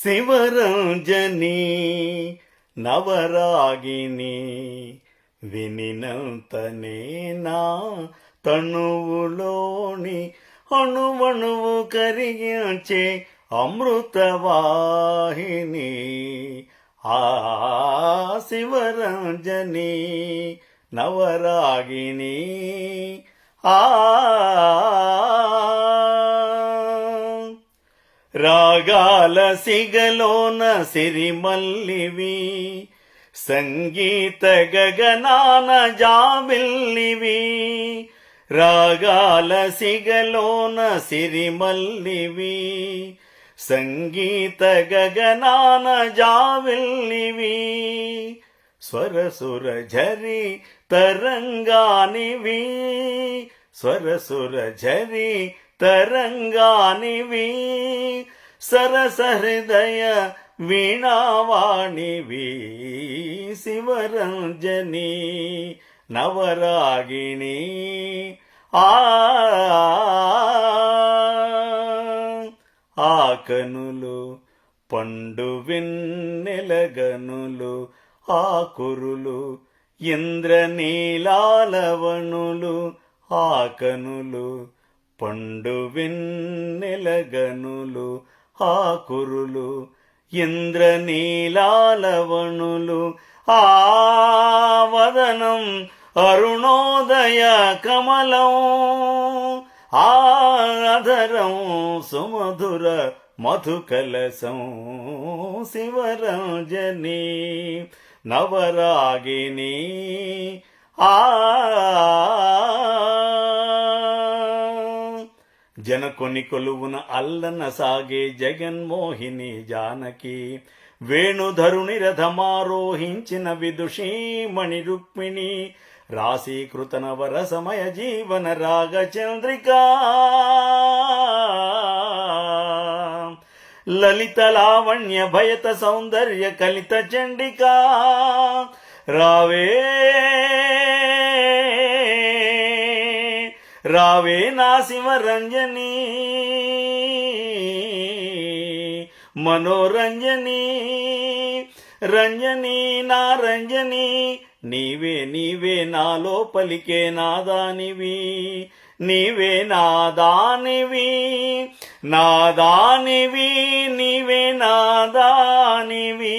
శివరంజని నవరాగిని వినినంతనే నా తణువులోని అణువణువు కరిగించే అమృతవాహిని. ఆ శివరంజని నవరాగిని. ఆ రాగాల సిరిమల్లివి సంగీత గగనాన జాబిల్లివి రాగాల సిగలోన సిరిమల్లివి సంగీత గగనాన జావిల్లివి స్వరసుర ఝరి తరంగానివి స్వరసుర ఝరి తరంగానివి. సరస హృదయ వీణావాణివి శివరంజని నవరాగిణి. ఆ కనులు పండు వెన్నెలగనులు ఆకురులు ఇంద్రనీలాలవణులు ఆ కనులు పండు వెన్నెలగనులు ఆకురులు ఇంద్రనీలాలవణులు ఆవదనం అరుణోదయ కమలం ఆధరం సుమధుర మధుకలసం శివరంజని నవరాగిని ఆ జనకొని కొలువున అల్లన సాగే జగన్మోహిని జానకి. వేణుధరుని రథమారోహించిన విదుషీమణి రుక్మిణి. రాశీకృత నవర సమయ జీవన రాగ చంద్రికా. లలిత లావణ్య భయత సౌందర్య కలిత చండికా. రావే రావే నా శివరంజని. మనోరంజని రంజని నా రంజని. నీవే నీవే నాలో పలికే నాదానివి నీవే నాదానివి నాదానివి నీవే నాదానివి